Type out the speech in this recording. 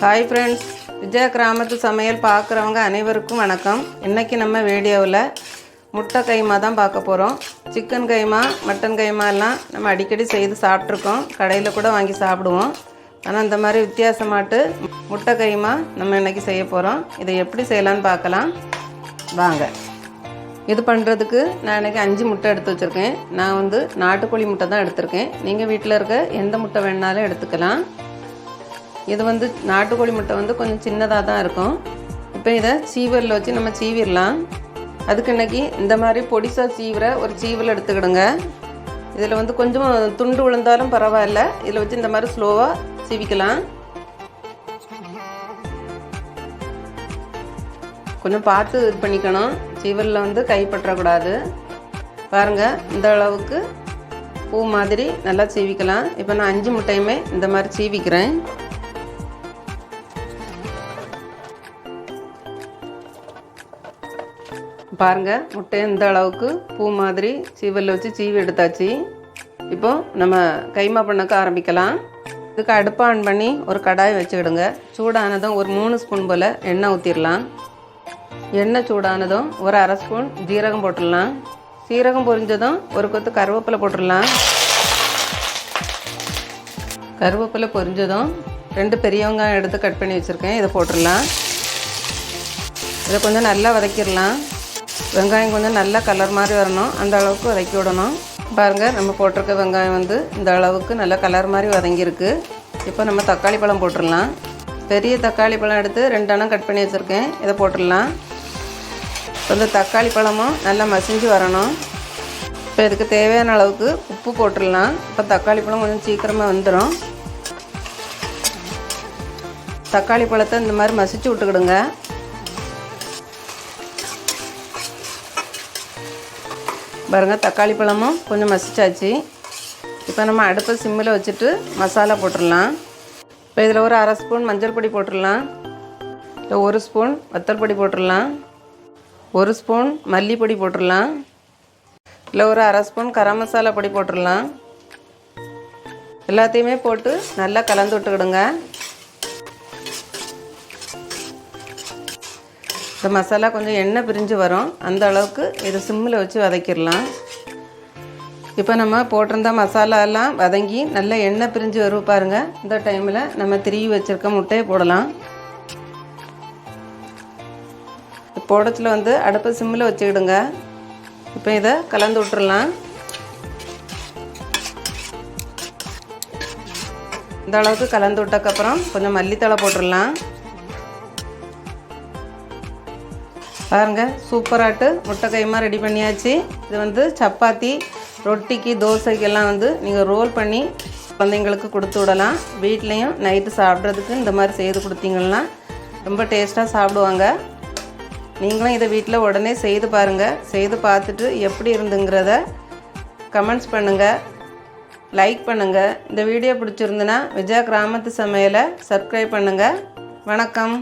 Hi friends Vijaya கிராமத்து சமையல் பார்க்குறவங்க அனைவருக்கும் வணக்கம். இன்றைக்கி நம்ம வீடியோவில் முட்டை கைமா தான் பார்க்க போகிறோம். சிக்கன் கைமா மட்டன் கைமா எல்லாம் நம்ம அடிக்கடி செய்து சாப்பிட்ருக்கோம். கடையில் கூட வாங்கி சாப்பிடுவோம். ஆனால் இந்த மாதிரி வித்தியாசமாட்டு முட்டை கைமா நம்ம இன்றைக்கி செய்ய போகிறோம். இதை எப்படி செய்யலான்னு பார்க்கலாம். வாங்க. இது பண்ணுறதுக்கு நான் இன்றைக்கி அஞ்சு முட்டை எடுத்து வச்சுருக்கேன். நான் வந்து நாட்டுக்கோழி முட்டை தான் எடுத்திருக்கேன். நீங்கள் வீட்டில் இருக்க எந்த முட்டை வேணாலும் எடுத்துக்கலாம். இது வந்து நாட்டுக்கோழி முட்டை வந்து கொஞ்சம் சின்னதாக தான் இருக்கும். இப்போ இதை சீவரில் வச்சு நம்ம சீவிடலாம் அதுக்கு இன்றைக்கி இந்த மாதிரி பொடிசா சீவிர ஒரு சீவல் எடுத்துக்கிடுங்க. இதில் வந்து கொஞ்சம் துண்டு விழுந்தாலும் பரவாயில்ல. இதில் வச்சு இந்த மாதிரி ஸ்லோவாக சீவிக்கலாம். கொஞ்சம் பார்த்து இது பண்ணிக்கணும். சீவலில் வந்து கைப்பற்றக்கூடாது. பாருங்கள் இந்த அளவுக்கு பூ மாதிரி நல்லா சீவிக்கலாம். இப்போ நான் அஞ்சு முட்டையுமே இந்த மாதிரி சீவிக்கிறேன். பாருங்க முட்டையை இந்த அளவுக்கு பூ மாதிரி சீவலில் வச்சு சீவி எடுத்தாச்சு. இப்போ நம்ம கைமா பண்ணக்க ஆரம்பிக்கலாம். இதுக்கு அடுப்பு ஆன் பண்ணி ஒரு கடாய் வச்சுக்கிடுங்க. சூடானதும் ஒரு மூணு ஸ்பூன் போல் எண்ணெய் ஊற்றிடலாம் எண்ணெய் சூடானதும் ஒரு அரை ஸ்பூன் ஜீரகம் போட்டுடலாம். சீரகம் பொரிஞ்சதும் ஒரு கொத்து கருவேப்பிலை போட்டுடலாம். கருவேப்பிலை பொரிஞ்சதும் ரெண்டு பெரிய வெங்காயம் எடுத்து கட் பண்ணி வச்சுருக்கேன். இதை போட்டுடலாம். இதை கொஞ்சம் நல்லா வதக்கிடலாம். வெங்காயம் கொஞ்சம் நல்ல கலர் மாதிரி வரணும். அந்த அளவுக்கு வதக்கி விடணும். பாருங்கள் நம்ம போட்டிருக்க வெங்காயம் வந்து இந்த அளவுக்கு நல்ல கலர் மாதிரி வதங்கியிருக்கு. இப்போ நம்ம தக்காளி பழம் போட்டுடலாம். பெரிய தக்காளி பழம் எடுத்து ரெண்டு அணம் கட் பண்ணி வச்சுருக்கேன். இதை போட்டுடலாம். இப்போ இந்த தக்காளி பழமும் நல்லா மசிஞ்சு வரணும். இப்போ இதுக்கு தேவையான அளவுக்கு உப்பு போட்டுடலாம். இப்போ தக்காளி பழம் கொஞ்சம் சீக்கிரமாக வந்துடும் தக்காளி பழத்தை இந்த மாதிரி மசிச்சு விட்டுக்கிடுங்க. பாருங்கள் தக்காளி பழமும் கொஞ்சம் மசிச்சாச்சு. இப்போ நம்ம அடுப்பை சிம்மில் வச்சுட்டு மசாலா போட்டுடலாம். இப்போ இதில் ஒரு அரை ஸ்பூன் மஞ்சள் பொடி போட்டுடலாம். இல்லை ஒரு ஸ்பூன் வத்தல் பொடி போட்டுடலாம். ஒரு ஸ்பூன் மல்லி பொடி போட்டுடலாம். இல்லை ஒரு அரை ஸ்பூன் கரம் மசாலா பொடி போட்டுடலாம். எல்லாத்தையுமே போட்டு நல்லா கலந்து விட்டுக்கிடுங்க. இந்த மசாலா கொஞ்சம் எண்ணெய் பிரிஞ்சு வரும். அந்த அளவுக்கு இதை சிம்மில் வச்சு வதக்கிடலாம். இப்போ நம்ம போட்டிருந்த மசாலா எல்லாம் வதங்கி நல்லா எண்ணெய் பிரிஞ்சு வரும் பாருங்கள் இந்த டைமில் நம்ம திருவி வச்சுருக்க முட்டையை போடலாம். போடத்தில் வந்து அடுப்பு சிம்மில் வச்சுக்கிடுங்க. இப்போ இதை கலந்து விட்டுறலாம். இந்த அளவுக்கு கலந்து விட்டக்கப்புறம் கொஞ்சம் மல்லித்தழை போட்டுடலாம். பாருங்க சூப்பராட்டு. முட்டை கைமா ரெடி பண்ணியாச்சு. இது வந்து சப்பாத்தி ரொட்டிக்கு தோசைக்கெல்லாம் வந்து நீங்கள் ரோல் பண்ணி குழந்தைங்களுக்கு கொடுத்து விடலாம். வீட்லேயும் நைட்டு சாப்பிட்றதுக்கு இந்த மாதிரி செய்து கொடுத்தீங்கன்னா ரொம்ப டேஸ்ட்டாக சாப்பிடுவாங்க. நீங்களும் இதை வீட்டில் உடனே செய்து பாருங்கள் செய்து பார்த்துட்டு எப்படி இருந்துங்கிறத கமெண்ட்ஸ் பண்ணுங்கள் லைக் பண்ணுங்கள் இந்த வீடியோ பிடிச்சிருந்துன்னா விஜயா கிராமத்து சமையலை சப்ஸ்கிரைப் பண்ணுங்கள் வணக்கம்.